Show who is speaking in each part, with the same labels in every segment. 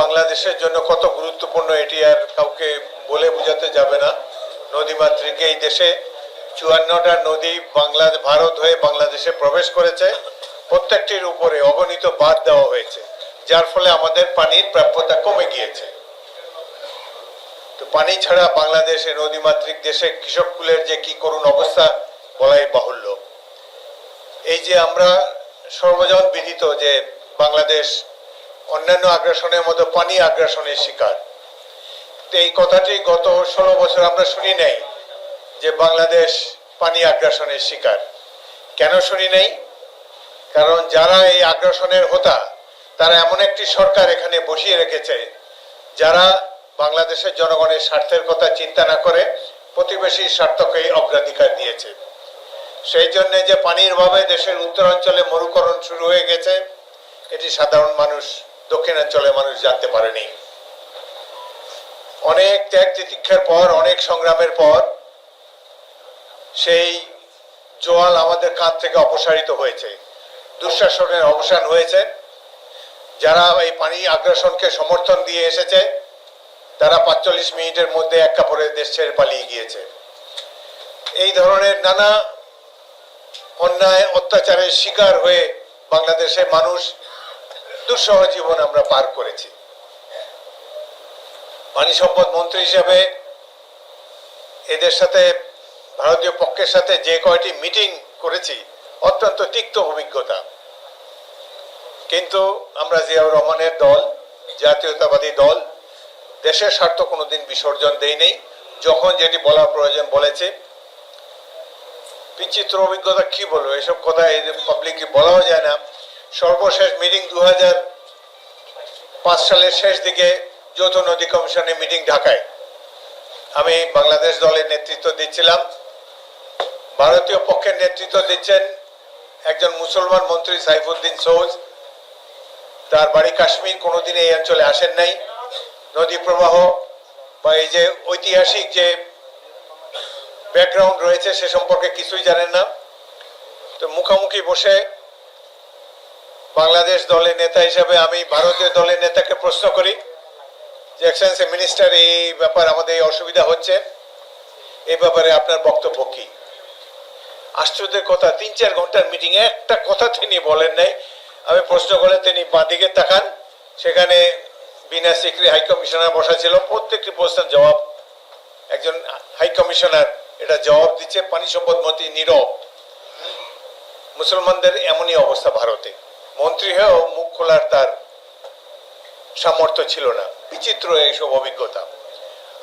Speaker 1: বাংলাদেশের জন্য কত গুরুত্বপূর্ণ এটি আর কাউকে বলে বোঝাতে যাবে না। নদীমাতৃক এই দেশে চুয়ান্নটা নদী বাংলা, ভারত হয়ে বাংলাদেশে প্রবেশ করেছে। প্রত্যেকটির উপরে অগণিত বাদ দেওয়া হয়েছে, যার ফলে আমাদের পানির প্রাপ্যতা কমে গিয়েছে। তো পানি ছাড়া বাংলাদেশে নদীমাতৃক দেশে কৃষককুলের যে কি করুণ অবস্থা বলাই বাহুল্য। এই যে আমরা সর্বজন বিদিত যে বাংলাদেশ অন্যান্য আগ্রাসনের মতো পানি আগ্রাসনের শিকার। এই কথাটি গত ষোলো বছর আমরা শুনি নাই যে বাংলাদেশ পানি আগ্রাসনের শিকার। কেন শুনি নাই? কারণ যারা এই আগ্রাসনের হোতা, তারা এমন একটি সরকার এখানে বসিয়ে রেখেছে, যারা বাংলাদেশের জনগণের স্বার্থের কথা চিন্তা না করে প্রতিবেশীর স্বার্থকেই অগ্রাধিকার দিয়েছে। সেই জন্য যে পানির অভাবে দেশের উত্তরাঞ্চলে মরুকরণ শুরু হয়ে গেছে, এটি সাধারণ মানুষ দক্ষিণাঞ্চলের মানুষ জানতে পারেনি। অনেক ত্যাগ তিতিক্ষার পর, অনেক সংগ্রামের পর, সেই জোয়াল আমাদের কাঁধ থেকে অপসারিত হয়েছে। দুঃশাসনের অবসান হয়েছে। যারা এই পানি আগ্রাসনকে সমর্থন দিয়ে এসেছে, তারা পাঁচচল্লিশ মিনিটের মধ্যে এক কাপড়ে দেশ ছেড়ে পালিয়ে গিয়েছে। এই ধরনের নানা অন্যায়, অত্যাচারের শিকার হয়ে বাংলাদেশের মানুষ দুঃসহ জীবন আমরা পার করেছি। পানি সম্পদ মন্ত্রী হিসেবে এদের সাথে, ভারতীয় পক্ষের সাথে যে কয়টি মিটিং করেছি, অত্যন্ত তিক্ত অভিজ্ঞতা। কিন্তু আমরা জিয়াউর রহমানের দল, জাতীয়তাবাদী দল, দেশের স্বার্থ কোনোদিন বিসর্জন দেই নেই। যখন যেটি বলার প্রয়োজন বলেছে, বিচিত্র অভিজ্ঞতা কি বলব, এসব কথা পাবলিককে বলাও যায় না। সর্বশেষ মিটিং দু পাঁচ সালের শেষ দিকে যৌথ নদী কমিশনের মিটিং ঢাকায়। আমি বাংলাদেশ দলের নেতৃত্ব দিচ্ছিলাম। ভারতীয় পক্ষের নেতৃত্ব দিচ্ছেন একজন মুসলমান মন্ত্রী সাইফুদ্দিন সৌজ। তার বাড়ি কাশ্মীর, কোনোদিন এই অঞ্চলে আসেন নাই। নদী প্রবাহ বা এই যে ঐতিহাসিক যে ব্যাকগ্রাউন্ড রয়েছে সে সম্পর্কে কিছুই জানেন না। তো মুখোমুখি বসে বাংলাদেশ দলের নেতা হিসেবে আমি ভারতীয় দলের নেতাকে প্রশ্ন করি, যে এক্সেন্সি মিনিস্টার এই ব্যাপার আমাদের অসুবিধা হচ্ছে। এই ব্যাপারে আপনার বক্তব্য কি? আশ্চর্যের কথা, তিন চার ঘণ্টার মিটিং একটা কথা তিনি বলেন নাই। আমি প্রশ্ন করলে তিনি বাঁদিকে তাকান। সেখানে বিনা সিকরি হাই কমিশনার বসা ছিল। প্রত্যেকটি প্রশ্নের জবাব, একজন হাই কমিশনার এটা জবাব দিচ্ছে। পানি সম্পদ মন্ত্রী নীরব। মুসলমানদের এমনই অবস্থা ভারতে। মন্ত্রী হয়েও মুখ খোলার তার সামর্থ্য ছিল না। বিচিত্র এইসব অভিজ্ঞতা।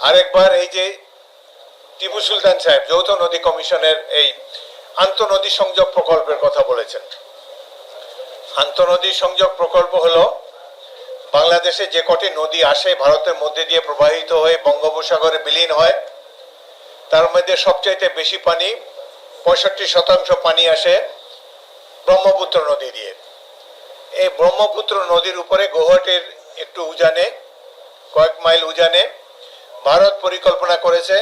Speaker 1: আরেকবার এই যে টিপু সুলতান সাহেব, যৌথ নদী কমিশনের এই আন্তনদী সংযোগ প্রকল্পের কথা বলেছেন। আন্তনদী সংযোগ প্রকল্প হলো বাংলাদেশে যে কটি নদী আসে, ভারতের মধ্যে দিয়ে প্রবাহিত হয়ে বঙ্গোপসাগরে বিলীন হয়, তার মধ্যে সবচাইতে বেশি পানি, পঁয়ষট্টি শতাংশ পানি আসে ব্রহ্মপুত্র নদী দিয়ে। এই ব্রহ্মপুত্র নদীর উপরে গৌহাটির একটু উজানে, কয়েক মাইল উজানে ভারত পরিকল্পনা করেছে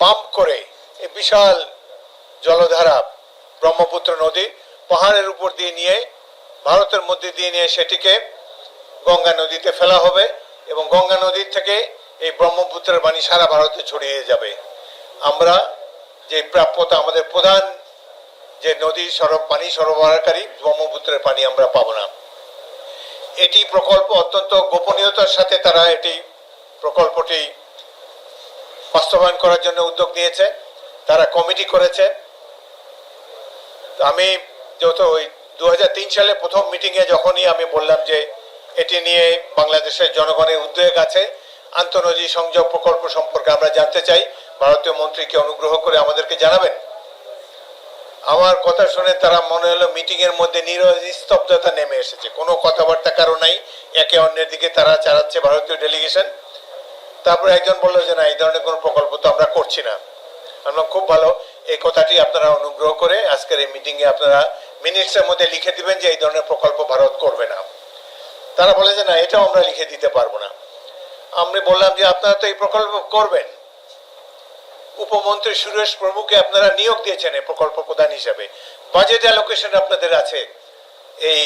Speaker 1: পাম্প করে এই বিশাল জলধারা ব্রহ্মপুত্র নদী পাহাড়ের উপর দিয়ে নিয়ে, ভারতের মধ্যে দিয়ে নিয়ে সেটিকে গঙ্গা নদীতে ফেলা হবে এবং গঙ্গা নদীর থেকে এই ব্রহ্মপুত্রের পানি সারা ভারতে ছড়িয়ে যাবে। আমরা যে প্রাপ্যতা আমাদের প্রধান যে নদী সরব পানি সরবরাহকারী ব্রহ্মপুত্রের পানি আমরা পাবো না। এটি প্রকল্প অত্যন্ত গোপনীয়তার সাথে তারা এটি প্রকল্পটি বাস্তবায়ন করার জন্য উদ্যোগ নিয়েছে, তারা কমিটি করেছে। আমি যেহেতু ওই দু হাজার তিন সালে প্রথম মিটিংয়ে যখনই আমি বললাম যে এটি নিয়ে বাংলাদেশের জনগণের উদ্বেগ আছে, আন্তঃনদী সংযোগ প্রকল্প সম্পর্কে আমরা জানতে চাই। ভারতীয় মন্ত্রীকে অনুগ্রহ করে আমাদেরকে জানাবেন? আমার কথা শুনে তারা মনে হলো মিটিং এর মধ্যে নিস্তব্ধতা নেমে এসেছে। কোনো কথাবার্তা কারও নাই, একে অন্যের দিকে তারা চালাচ্ছে ভারতীয় ডেলিগেশন তারপরে একজন বলল যে, না, এই ধরনের কোনো প্রকল্প তো আমরা করছি না। আমরা খুব ভালো। এই কথাটি আপনারা অনুগ্রহ করে আজকের এই মিটিং এ আপনারা মিনিটসের মধ্যে লিখে দিবেন যে, এই ধরনের প্রকল্প ভারত করবে না। তারা বলে যে, না, এটাও আমরা লিখে দিতে পারব না। আমি বললাম যে, আপনারা তো এই প্রকল্প করবেন। উপমন্ত্রী সুরেশ প্রভুকে আপনারা নিয়োগ দিয়েছেন এই প্রকল্প প্রধান হিসাবে। বাজেট অ্যালোকেশন আপনাদের আছে এই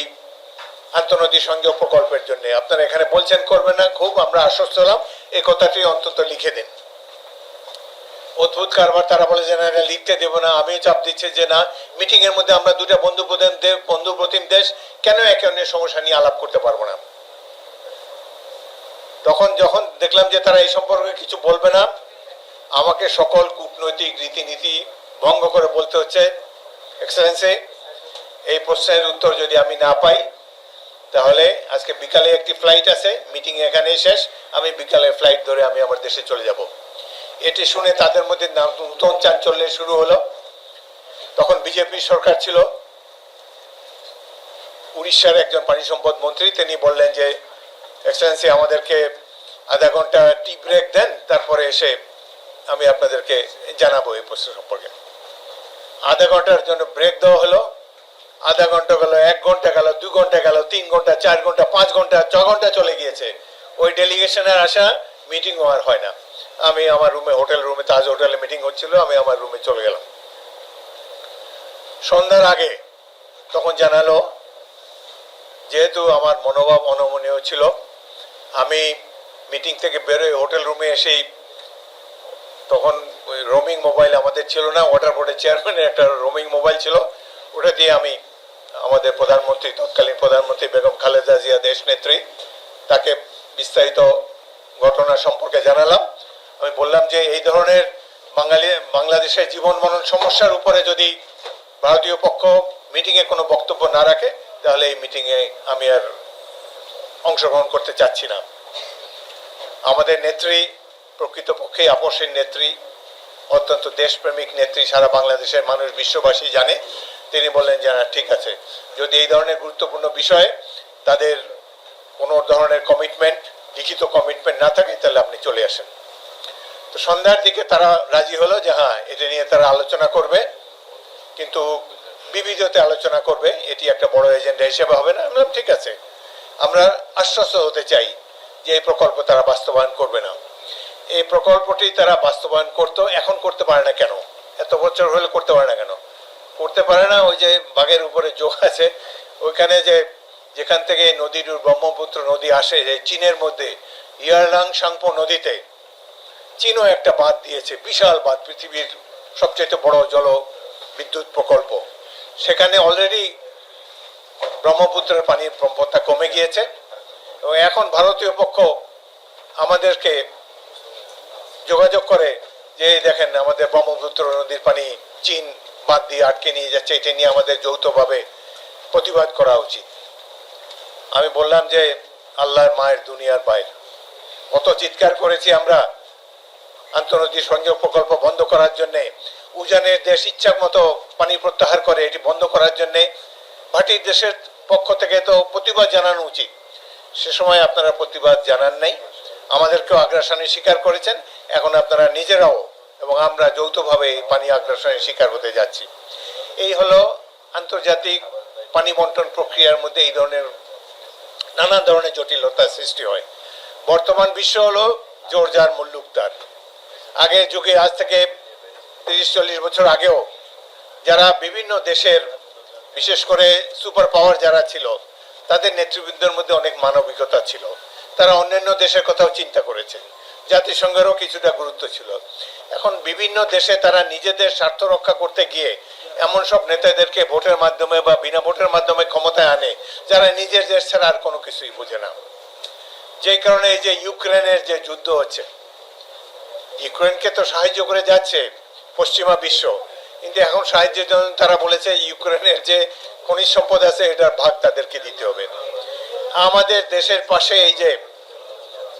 Speaker 1: আন্তনদী সংযোগ প্রকল্পের জন্য। আপনারা এখানে বলছেন করবে না, খুব আমরা আশ্বস্ত হলাম। এই কথাটি অন্তত লিখে দিন। অদ্ভুত কারবার, তারা বলে যে, না এটা লিখতে দেবো না, আমিও চাপ দিচ্ছি যে, না মিটিং এর মধ্যে আমরা দুটা বন্ধু দেশ বন্ধু প্রতিম দেশ, কেন একে অন্যের সমস্যা নিয়ে আলাপ করতে পারব না? তখন যখন দেখলাম যে তারা এই সম্পর্কে কিছু বলবে না আমাকে সকল কূটনৈতিক রীতিনীতি ভঙ্গ করে বলতে হচ্ছে এক্সেলেন্সে এই প্রশ্নের উত্তর যদি আমি না পাই, তাহলে আজকে বিকালে একটি ফ্লাইট আছে মিটিং এখানেই শেষ, আমি বিকালে ফ্লাইট ধরে আমি আমার দেশে চলে যাব। এটি শুনে তাদের মধ্যে নূতন চাঞ্চল্য শুরু হলো। তখন বিজেপি সরকার ছিল। উড়িষ্যার একজন পানি সম্পদ মন্ত্রী, তিনি বললেন যে এক্সেলেন্সি আমাদেরকে আধা ঘণ্টা টি ব্রেক দেন, তারপরে এসে আমি আপনাদেরকে জানাব এই প্রশ্ন সম্পর্কে। আধা ঘণ্টার জন্য ব্রেক দেওয়া হলো। আধা ঘণ্টা গেল, এক ঘণ্টা গেল, দু ঘণ্টা গেল, তিন ঘণ্টা, চার ঘণ্টা, পাঁচ ঘণ্টা, ছ ঘণ্টা চলে গিয়েছে। ওই ডেলিগেশনের আসা মিটিং আর হয় না। আমি আমার রুমে হোটেল রুমে তাজ হোটেলে মিটিং হচ্ছিল, আমি আমার রুমে চলে গেলাম। সন্ধ্যার আগে তখন জানালো, যেহেতু আমার মনোভাব অনমনীয় ছিল, আমি মিটিং থেকে বেরোয় হোটেল রুমে এসেই তখন ওই রোমিং মোবাইল আমাদের ছিল না ওয়াটার বোর্ডের চেয়ারম্যানের একটা রোমিং মোবাইল ছিল। ওটা দিয়ে আমি আমাদের প্রধানমন্ত্রী, তৎকালীন প্রধানমন্ত্রী বেগম খালেদা জিয়া দেশ নেত্রী, তাকে বিস্তারিত ঘটনা সম্পর্কে জানালাম। আমি বললাম যে এই ধরনের বাঙালি, বাংলাদেশের জীবন মরণ সমস্যার উপরে যদি ভারতীয় পক্ষ মিটিংয়ে কোনো বক্তব্য না রাখে, তাহলে এই মিটিংয়ে আমি আর অংশগ্রহণ করতে চাচ্ছি না। আমাদের নেত্রী প্রকৃতপক্ষে আপসের নেত্রী অত্যন্ত দেশপ্রেমিক নেত্রী সারা বাংলাদেশের মানুষ বিশ্ববাসী জানে। তিনি বললেন যে না ঠিক আছে। যদি এই ধরনের গুরুত্বপূর্ণ বিষয়ে তাদের কোনো ধরনের কমিটমেন্ট লিখিত কমিটমেন্ট না থাকে তাহলে আপনি চলে আসেন। তো সন্ধ্যার দিকে তারা রাজি হলো যে হ্যাঁ এটা নিয়ে তারা আলোচনা করবে। কিন্তু বিবিধতে আলোচনা করবে এটি একটা বড় এজেন্ডা হিসেবে হবে না। বললাম, ঠিক আছে। আমরা আশ্বস্ত হতে চাই যে এই প্রকল্প তারা বাস্তবায়ন করবে না। এই প্রকল্পটি তারা বাস্তবায়ন করতো, এখন করতে পারে না কেন? এত বছর হলে করতে পারে না কেন? করতে পারে না, ওই যে বাঘের উপরে যোগ আছে, ওইখানে যে যেখান থেকে নদীর ব্রহ্মপুত্র নদী আসে, যে চীনের মধ্যে, ইয়ারলাং সাংপো নদীতে, চীনও একটা বাঁধ দিয়েছে, বিশাল বাঁধ, পৃথিবীর সবচেয়ে বড় জল বিদ্যুৎ প্রকল্প। সেখানে অলরেডি ব্রহ্মপুত্রের পানির প্রম্পতা কমে গিয়েছে, এবং এখন ভারতীয় পক্ষ আমাদেরকে যোগাযোগ করে যে, দেখেন আমাদের ব্রহ্মপুত্র নদীর পানি চীন বাদ দিয়ে আটকে নিয়ে যাচ্ছে, এটা নিয়ে আমাদের যৌথভাবে প্রতিবাদ করা উচিত। আমি বললাম যে, আল্লাহর মায়ের দুনিয়ার বাইর। কত চিৎকার করেছি আমরা আন্তর্জাতিক সংযোগ প্রকল্প বন্ধ করার জন্যে। উজানের দেশ ইচ্ছা মতো পানি প্রত্যাহার করে, এটি বন্ধ করার জন্যে। ভাটির দেশের পক্ষ থেকে তো প্রতিবাদ জানানো উচিত। সে সময় আপনারা প্রতিবাদ জানান নাই। আমাদেরকেও আগ্রাসনের স্বীকার করেছেন। এখন আপনারা নিজেরাও এবং আমরা যৌথভাবে এই পানি আগ্রাসনের শিকার হতে যাচ্ছি। এই হলো আন্তর্জাতিক পানি বন্টন প্রক্রিয়ার মধ্যে এই ধরনের নানা ধরনের জটিলতার সৃষ্টি হয়। বর্তমান বিশ্ব হলো জোর যার মুল্লুক তার আগের যুগে, আজ থেকে তিরিশ, চল্লিশ বছর আগেও যারা বিভিন্ন দেশের, বিশেষ করে সুপার পাওয়ার যারা ছিল, তাদের নেতৃবৃন্দের মধ্যে অনেক মানবিকতা ছিল। তারা অন্যান্য দেশের কথাও চিন্তা করেছেন। জাতিসংঘেরও কিছুটা গুরুত্ব ছিল। এখন বিভিন্ন দেশে তারা নিজেদের স্বার্থ রক্ষা করতে গিয়ে এমন সব নেতাদেরকে ভোটের মাধ্যমে বা বিনা ভোটের মাধ্যমে ক্ষমতায় আনে, যারা নিজের দেশ ছাড়া আর কোনো কিছুই বোঝে না। যেই কারণে এই যে ইউক্রেনের যে যুদ্ধ হচ্ছে, ইউক্রেনকে তো সাহায্য করে যাচ্ছে পশ্চিমা বিশ্ব, কিন্তু এখন সাহায্যের জন্য তারা বলেছে ইউক্রেনের যে খনিজ সম্পদ আছে, এটার ভাগ তাদেরকে দিতে হবে। আমাদের দেশের পাশে এই যে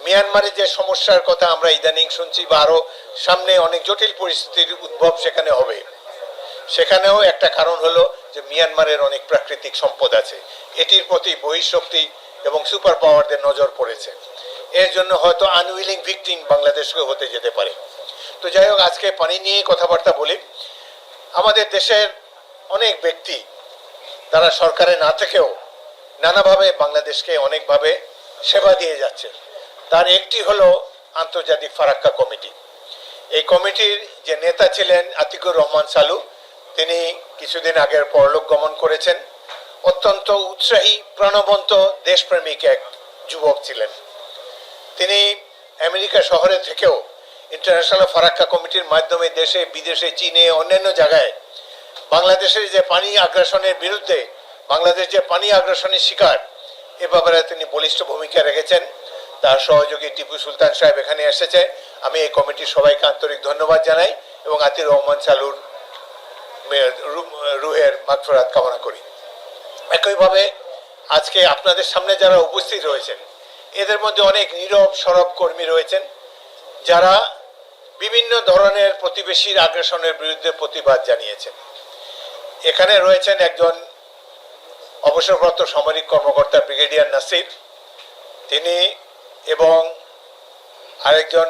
Speaker 1: মিয়ানমারের যে সমস্যার কথা আমরা ইদানিং শুনছি বা আরও সামনে অনেক জটিল পরিস্থিতির উদ্ভব সেখানে হবে। সেখানেও একটা কারণ হলো যে মিয়ানমারের অনেক প্রাকৃতিক সম্পদ আছে। এটির প্রতি বহিঃশক্তি এবং সুপার পাওয়ারদের নজর পড়েছে। এর জন্য হয়তো আনউইলিং ভিকটিম বাংলাদেশকে হতে যেতে পারে। তো যাই হোক, আজকে পানি নিয়ে কথাবার্তা বলি। আমাদের দেশের অনেক ব্যক্তি তারা সরকারে না থেকেও নানাভাবে বাংলাদেশকে অনেকভাবে সেবা দিয়ে যাচ্ছে তার একটি হলো আন্তর্জাতিক ফারাক্কা কমিটি। এই কমিটির যে নেতা ছিলেন আতিকুর রহমান সালু, তিনি কিছুদিন আগের পরলোক গমন করেছেন। অত্যন্ত উৎসাহী, প্রাণবন্ত, দেশপ্রেমিক এক যুবক ছিলেন। তিনি আমেরিকা শহরে থেকেও ইন্টারন্যাশনাল ফারাক্কা কমিটির মাধ্যমে দেশে, বিদেশে, চীনে, অন্যান্য জায়গায় বাংলাদেশের যে পানি আগ্রাসনের বিরুদ্ধে বাংলাদেশ যে পানি আগ্রাসনের শিকার, এ ব্যাপারে তিনি বলিষ্ঠ ভূমিকা রেখেছেন। তার সহযোগী টিপু সুলতান সাহেব এখানে এসেছে। আমি এই কমিটির সবাইকে আন্তরিক ধন্যবাদ জানাই এবং আতির রহমান চালুর রুহের মাগফরাত কামনা করি। একইভাবে আজকে আপনাদের সামনে যারা উপস্থিত রয়েছেন, এদের মধ্যে অনেক নীরব সরব কর্মী রয়েছেন, যারা বিভিন্ন ধরনের প্রতিবেশীর আগ্রাসনের বিরুদ্ধে প্রতিবাদ জানিয়েছেন। এখানে রয়েছেন একজন অবসরপ্রাপ্ত সামরিক কর্মকর্তা ব্রিগেডিয়ার নাসির। তিনি এবং আরেকজন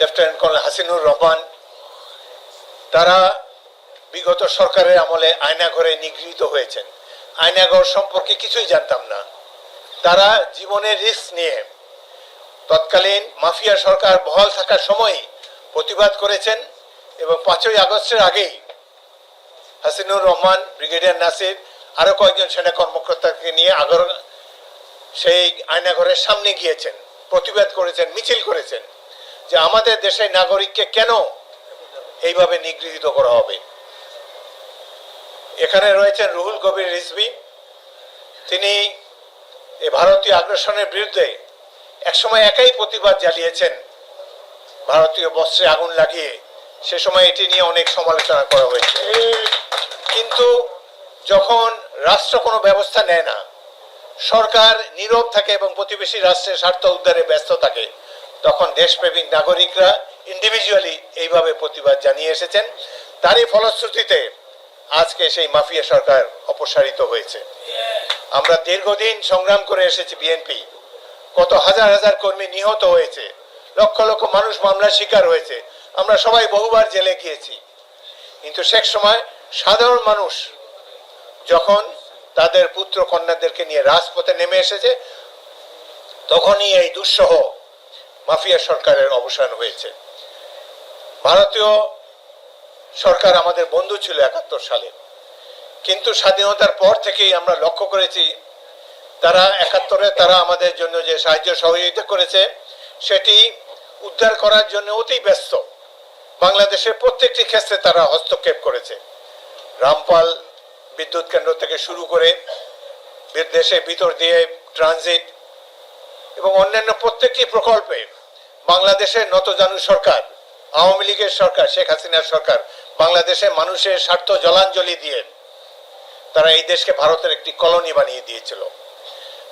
Speaker 1: লেফটেন্যান্ট কর্নেল হাসিনুর রহমান, তারা বিগত সরকারের আমলে আয়নাঘরে নিগৃহীত হয়েছেন। আয়নাঘর সম্পর্কে কিছুই জানতাম না। তারা জীবনের রিস্ক নিয়ে তৎকালীন মাফিয়া সরকার বহাল থাকার সময় প্রতিবাদ করেছেন এবং পাঁচই আগস্টের আগেই হাসিনুর রহমান, ব্রিগেডিয়ার নাসির আরও কয়েকজন সেনা কর্মকর্তাকে নিয়ে আগর সেই আয়নাঘরের সামনে গিয়েছেন। প্রতিবাদ করেছেন, মিছিল করেছেন যে আমাদের দেশের নাগরিককে কেন এইভাবে নিগৃহীত করা হবে। এখানে রয়েছেন রুহুল কবির রিজভি। তিনি ভারতীয় আগ্রাসনের বিরুদ্ধে একসময় একাই প্রতিবাদ জ্বালিয়েছেন ভারতীয় বস্ত্রে আগুন লাগিয়ে। সে সময় এটি নিয়ে অনেক সমালোচনা করা হয়েছে। কিন্তু যখন রাষ্ট্র কোনো ব্যবস্থা নেয় না সরকার নীরব থাকে এবং প্রতিবেশী রাষ্ট্রের স্বার্থ উদ্ধারে ব্যস্ত থাকে। তখন দেশপ্রেমিক নাগরিকরা ইন্ডিভিজুয়ালি এইভাবে প্রতিবাদ জানিয়ে এসেছেন। তারই ফলশ্রুতিতে আজকে সেই মাফিয়া সরকার অপসারিত হয়েছে। আমরা দীর্ঘদিন সংগ্রাম করে এসেছি বিএনপি কত হাজার হাজার কর্মী নিহত হয়েছে। লক্ষ লক্ষ মানুষ মামলার শিকার হয়েছে। আমরা সবাই বহুবার জেলে গিয়েছি। কিন্তু শেষ সময় সাধারণ মানুষ যখন তাদের পুত্র কন্যাদেরকে নিয়ে রাজপথে নেমে এসেছে। তখনই এই দুঃসহ মাফিয়া সরকারের অবসান হয়েছে। ভারতীয় সরকার আমাদের বন্ধু ছিল একাত্তর সালে। কিন্তু স্বাধীনতার পর থেকেই আমরা লক্ষ্য করেছি, তারা একাত্তরে তারা আমাদের জন্য যে সাহায্য সহযোগিতা করেছে, সেটি উদ্ধার করার জন্য অতি ব্যস্ত। বাংলাদেশের প্রত্যেকটি ক্ষেত্রে তারা হস্তক্ষেপ করেছে। রামপাল বিদ্যুৎ কেন্দ্র থেকে শুরু করে দেশের ভিতর দিয়ে ট্রানজিট এবং অন্যান্য প্রত্যেকটি প্রকল্পে বাংলাদেশের নতজানু সরকার, আওয়ামী লীগের সরকার, শেখ হাসিনার সরকার বাংলাদেশের মানুষের স্বার্থ জলাঞ্জলি দিয়ে তারা এই দেশকে ভারতের একটি কলোনি বানিয়ে দিয়েছিল।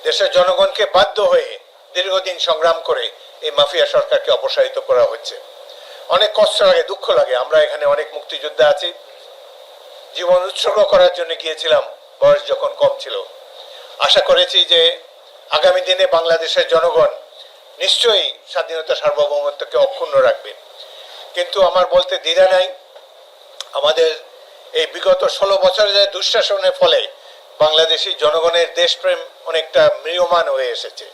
Speaker 1: দেশের জনগণকে বাধ্য হয়ে দীর্ঘদিন সংগ্রাম করে এই মাফিয়া সরকারকে অপসারিত করা হচ্ছে। অনেক কষ্ট লাগে, দুঃখ লাগে। আমরা এখানে অনেক মুক্তিযোদ্ধা আছি। জীবন উৎসর্গ করার জন্য গিয়েছিলাম, বয়স যখন কম ছিল। আশা করেছি যে আগামী দিনে বাংলাদেশের জনগণ নিশ্চয়ই স্বাধীনতা সার্বভৌমত্বকে অক্ষুণ্ণ রাখবে। কিন্তু আমার বলতে দ্বিধা নাই। আমাদের এই বিগত ষোলো বছরের দুঃশাসনের ফলে বাংলাদেশি জনগণের দেশপ্রেম অনেকটা ম্রিয়মান হয়ে এসেছে।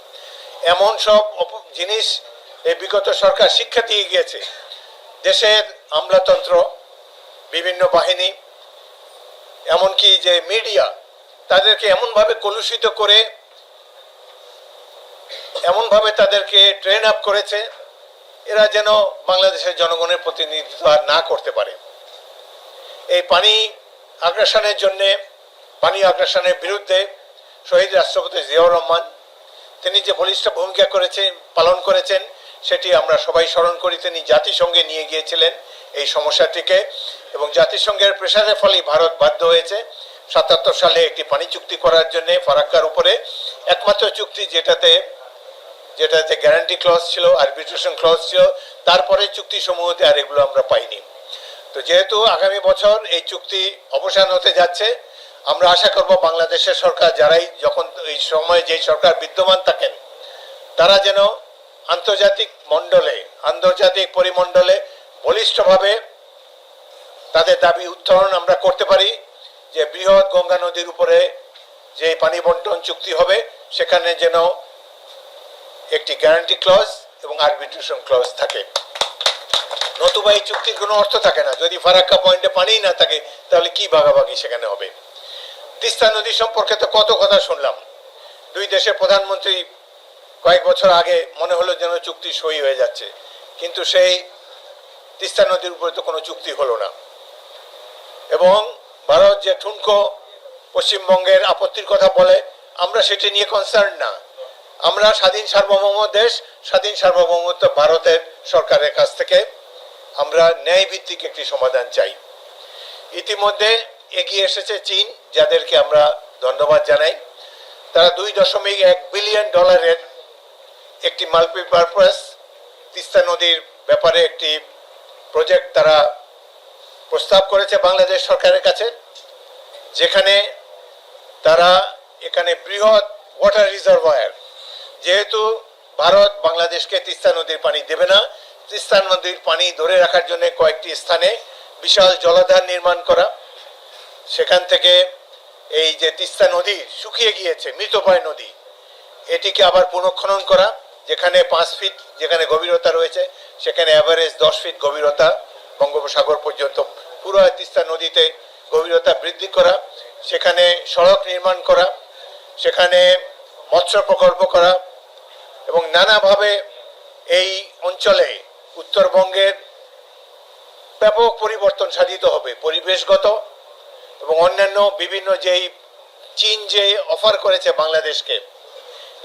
Speaker 1: এমন সব জিনিস এই বিগত সরকার শিক্ষা দিয়ে গিয়েছে। দেশের আমলাতন্ত্র, বিভিন্ন বাহিনী এমনকি যে মিডিয়া তাদেরকে এমনভাবে কলুষিত করে, এমনভাবে তাদেরকে ট্রেন আপ করেছে, এরা যেন বাংলাদেশের জনগণের প্রতিনিধিত্ব আর না করতে পারে। এই পানি আগ্রাসনের জন্য, পানি আগ্রাসনের বিরুদ্ধে শহীদ রাষ্ট্রপতি জিয়াউর রহমান, তিনি যে বলিষ্ঠ ভূমিকা করেছেন, পালন করেছেন সেটি আমরা সবাই স্মরণ করি, তিনি জাতিসংঘে নিয়ে গিয়েছিলেন এই সমস্যাটিকে এবং জাতিসংঘের প্রেশারের ফলেই ভারত বাধ্য হয়েছে সাতাত্তর সালে একটি পানি চুক্তি করার জন্য ফারাক্কার উপরে। একমাত্র চুক্তি যেটাতে যেটাতে গ্যারান্টি ক্লজ ছিল আরবিট্রেশন ক্লজ ছিল, তারপরে চুক্তি সমূহতে আর এগুলো আমরা পাইনি। তো যেহেতু আগামী বছর এই চুক্তি অবসান হতে যাচ্ছে, আমরা আশা করব বাংলাদেশের সরকার, যারাই যখন এই সময়ে যে সরকার বিদ্যমান থাকেন, তারা যেন আন্তর্জাতিক মণ্ডলে, আন্তর্জাতিক পরিমণ্ডলে বলিষ্ঠভাবে তাদের দাবি উত্তরণ আমরা করতে পারি যে বৃহৎ গঙ্গা নদীর উপরে যে পানি বন্টন চুক্তি হবে, সেখানে যেন একটি গ্যারান্টি ক্লজ এবং আরবিট্রেশন ক্লজ থাকে। নতুবা এই চুক্তির কোনো অর্থ থাকে না। যদি ফারাক্কা পয়েন্টে পানিই না থাকে, তাহলে কি ভাগাভাগি সেখানে হবে? তিস্তা নদী সম্পর্কে তো কত কথা শুনলাম। দুই দেশের প্রধানমন্ত্রী কয়েক বছর আগে মনে হলো যেন চুক্তি সই হয়ে যাচ্ছে, কিন্তু সেই তিস্তা নদীর উপরে তো কোনো চুক্তি হলো না। এবং ভারত যে ঠুনকো পশ্চিমবঙ্গের আপত্তির কথা বলে, আমরা সেটি নিয়ে কনসার্ন না। আমরা স্বাধীন সার্বভৌম দেশ, স্বাধীন সার্বভৌমত্ব ভারতের সরকারের কাছ থেকে আমরা ন্যায় ভিত্তিক একটি সমাধান চাই। ইতিমধ্যে এগিয়ে এসেছে চীন, যাদেরকে আমরা ধন্যবাদ জানাই। তারা দুই দশমিক এক বিলিয়ন ডলারের একটি মাল্টিপারপাস তিস্তা নদীর ব্যাপারে একটি প্রজেক্ট তারা প্রস্তাব করেছে বাংলাদেশ সরকারের কাছে, যেখানে তারা এখানে বৃহৎ ওয়াটার রিজার্ভয়ার যেহেতু ভারত বাংলাদেশকে তিস্তা নদীর পানি দেবে না, তিস্তা নদীর পানি ধরে রাখার জন্য কয়েকটি স্থানে বিশাল জলাধার নির্মাণ করা। সেখান থেকে এই যে তিস্তা নদী শুকিয়ে গিয়েছে, মৃতপ্রায় নদী, এটিকে আবার পুনঃখনন করা। যেখানে পাঁচ ফিট যেখানে গভীরতা রয়েছে, সেখানে অ্যাভারেজ দশ ফিট গভীরতা বঙ্গোপসাগর পর্যন্ত। পুরো তিস্তা নদীতে গভীরতা বৃদ্ধি করা, সেখানে সড়ক নির্মাণ করা, সেখানে মৎস্য প্রকল্প করা এবং নানাভাবে এই অঞ্চলে উত্তরবঙ্গের ব্যাপক পরিবর্তন সাধিত হবে, পরিবেশগত এবং অন্যান্য বিভিন্ন যেই চীন যে অফার করেছে বাংলাদেশকে,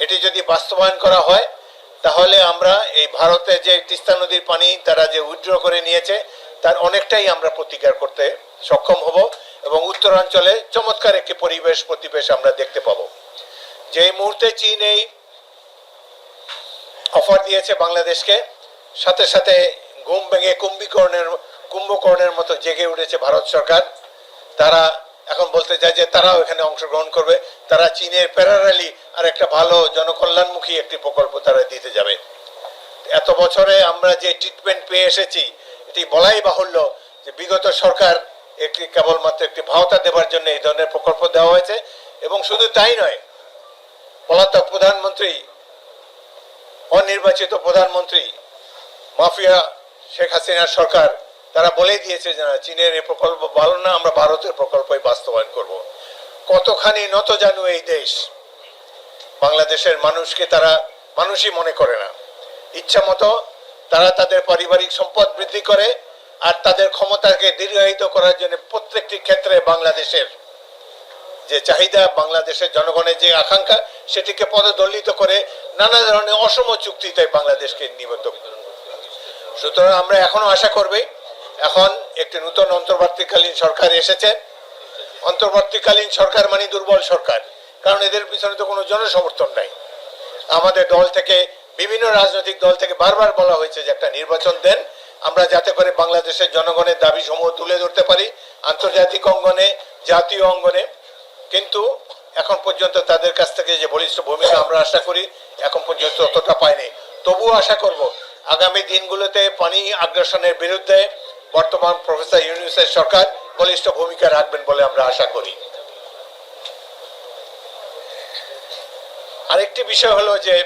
Speaker 1: এটি যদি বাস্তবায়ন করা হয় তাহলে আমরা এই ভারতে যে তিস্তা নদীর পানি তারা যে উইথড্র করে নিয়েছে, তার অনেকটাই আমরা প্রতিকার করতে সক্ষম হব এবং উত্তরাঞ্চলে চমৎকার একটি পরিবেশ প্রতিবেশ আমরা দেখতে পাবো। যে মুহূর্তে চীন এই অফার দিয়েছে বাংলাদেশকে, সাথে সাথে ঘুম ভেঙে কুম্ভীকরণের কুম্ভকর্ণের মতো জেগে উঠেছে ভারত সরকার। তারা এখন বলতে চাই যে তারাও এখানে অংশগ্রহণ করবে। তারা চীনের প্যারারালি আর একটা ভালো জনকল্যাণমুখী একটি প্রকল্প তারা দিতে যাবে। এত বছরে আমরা যে ট্রিটমেন্ট পেয়ে এসেছি, এটি বলাই বাহুল্য যে বিগত সরকার একটি কেবলমাত্র একটি ভাওতা দেওয়ার জন্য এই ধরনের প্রকল্প দেওয়া হয়েছে এবং শুধু তাই নয়, পলাতক প্রধানমন্ত্রী, অনির্বাচিত প্রধানমন্ত্রী, মাফিয়া শেখ হাসিনার সরকার তারা বলে দিয়েছে যে না, চীনের এই প্রকল্প ভালো না আমরা ভারতের প্রকল্পই বাস্তবায়ন করব। কতখানি নত জানু এই দেশ? বাংলাদেশের মানুষকে তারা মানুষই মনে করে না। ইচ্ছা মতো তারা তাদের পারিবারিক সম্পদ বৃদ্ধি করে আর তাদের ক্ষমতাকে দীর্ঘায়িত করার জন্য প্রত্যেকটি ক্ষেত্রে বাংলাদেশের যে চাহিদা বাংলাদেশের জনগণের যে আকাঙ্ক্ষা সেটিকে পদদলিত করে নানা ধরনের অসম চুক্তিতে বাংলাদেশকে নিবদ্ধ। সুতরাং আমরা এখনও আশা করবে এখন একটি নতুন অন্তর্বর্তীকালীন সরকার এসেছে। অন্তর্বর্তীকালীন সরকার মানে দুর্বল সরকার, কারণ এদের পিছনে তো কোনো জনসমর্থন নাই। আমাদের দল থেকে, বিভিন্ন রাজনৈতিক দল থেকে বারবার বলা হয়েছে যে একটা নির্বাচন দেন। আমরা যাতে করে বাংলাদেশের জনগণের দাবি সমূহ তুলে ধরতে পারি, আন্তর্জাতিক অঙ্গনে, জাতীয় অঙ্গনে। কিন্তু এখন পর্যন্ত তাদের কাছ থেকে যে বলিষ্ঠ ভূমিকা আমরা আশা করি, এখন পর্যন্ত অতটা পাইনি। তবুও আশা করব, আগামী দিনগুলোতে পানি আগ্রাসনের বিরুদ্ধে বর্তমান প্রফেসর ইউনুসের সরকার বলিষ্ঠ ভূমিকা রাখবেন বলে আমরা আশা করি। আরেকটি বিষয় হলো যে,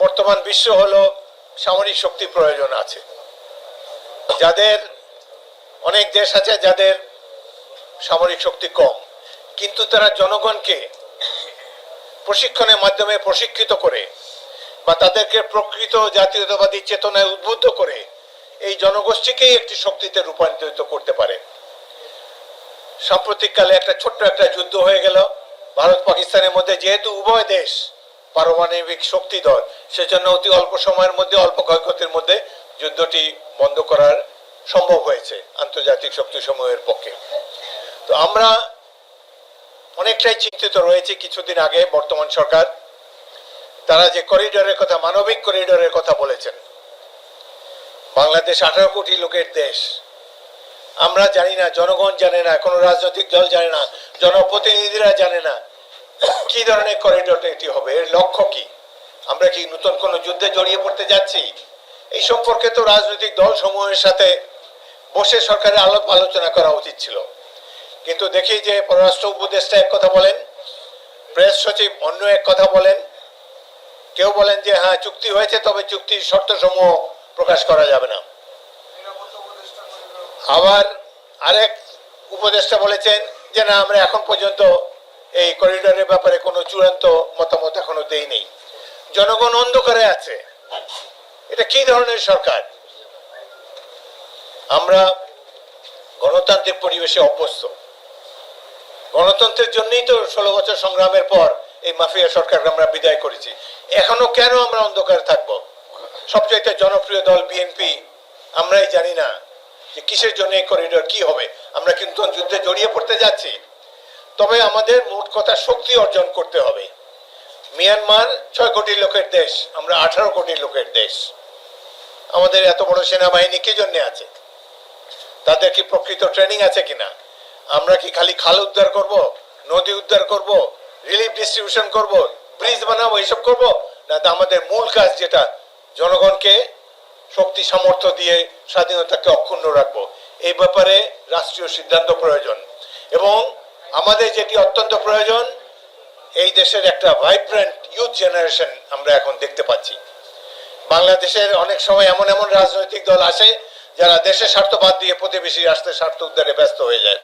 Speaker 1: বর্তমান বিশ্ব হলো সামরিক শক্তি প্রয়োজন আছে। যাদের অনেক দেশ আছে যাদের সামরিক শক্তি কম, কিন্তু তারা জনগণকে প্রশিক্ষণের মাধ্যমে প্রশিক্ষিত করে বা তাদেরকে প্রকৃত জাতীয়তাবাদী চেতনায় উদ্বুদ্ধ করে এই জনগোষ্ঠীকেই একটি শক্তিতে রূপান্তরিত করতে পারে। সাম্প্রতিককালে একটা ছোট্ট একটা যুদ্ধ হয়ে গেল। ভারত পাকিস্তানের মধ্যে যেহেতু উভয় দেশ পারমাণবিক শক্তিধর সেজন্য অতি অল্প সময়ের মধ্যে, অল্প ক্ষয়ক্ষতির মধ্যে যুদ্ধটি বন্ধ করার সম্ভব হয়েছে আন্তর্জাতিক শক্তিসমূহের পক্ষে। তো আমরা অনেকটাই চিন্তিত রয়েছে কিছুদিন আগে বর্তমান সরকার। তারা যে করিডোরের কথা, মানবিক করিডোরের কথা বলেছেন। বাংলাদেশ আঠারো কোটি লোকের দেশ। আমরা জানি না, জনগণ জানে না, কোনো রাজনৈতিক দল জানে না, জনপ্রতিনিধিরা জানে না কি ধরনের করিডোর এটি হবে, এর লক্ষ্য কি? আমরা কি নতুন কোনো যুদ্ধে জড়িয়ে পড়তে যাচ্ছি? এই সম্পর্কে তো রাজনৈতিক দল সমূহের সাথে বসে সরকারের আলাপ আলোচনা করা উচিত ছিল। কিন্তু দেখি যে পররাষ্ট্র উপদেষ্টা এক কথা বলেন, প্রেস সচিব অন্য এক কথা বলেন। কেউ বলেন যে হ্যাঁ চুক্তি হয়েছে, তবে চুক্তির শর্ত সমূহ প্রকাশ করা যাবে না। আবার আরেক উপদেষ্টা বলেছেন যে, না, আমরা এখন পর্যন্ত এই করিডোরের ব্যাপারে কোনো চূড়ান্ত মতামত এখনও দেয়নি জনগণ অন্ধকারে আছে। এটা কি ধরনের সরকার? আমরা গণতান্ত্রিক পরিবেশে অভ্যস্ত। গণতন্ত্রের জন্যই তো ষোলো বছর সংগ্রামের পর এই মাফিয়া সরকারকে আমরা বিদায় করেছি। এখনও কেন আমরা অন্ধকারে থাকব? সবচাইতে জনপ্রিয় দল বিএনপি আমরাই জানি না যে কিসের জন্য এই করিডোর কি হবে। আমরা কিন্তু যুদ্ধে জড়িয়ে পড়তে যাচ্ছি। তবে আমাদের মোট কথা শক্তি অর্জন করতে হবে। মিয়ানমার ছয় কোটি লোকের দেশ, আমরা আঠারো কোটি লোকের দেশ। আমাদের এত বড় সেনাবাহিনী কি জন্য আছে? তাদের কি প্রকৃত ট্রেনিং আছে কিনা? আমরা কি খালি খাল উদ্ধার করব, নদী উদ্ধার করব রিলিফ ডিস্ট্রিবিউশন করব ব্রিজ বানাবো, এইসব করব? না আমাদের মূল কাজ যেটা জনগণকে শক্তি, সামর্থ্য দিয়ে স্বাধীনতাকে অক্ষুণ্ণ রাখব। এই ব্যাপারে রাষ্ট্রীয় সিদ্ধান্ত প্রয়োজন। এবং আমাদের যেটি অত্যন্ত প্রয়োজন, এই দেশের একটা ভাইব্রেন্ট ইউথ জেনারেশন আমরা এখন দেখতে পাচ্ছি। বাংলাদেশের অনেক সময় এমন এমন রাজনৈতিক দল আসে, যারা দেশের স্বার্থ বাদ দিয়ে প্রতিবেশী রাষ্ট্রের স্বার্থ উদ্ধারে ব্যস্ত হয়ে যায়।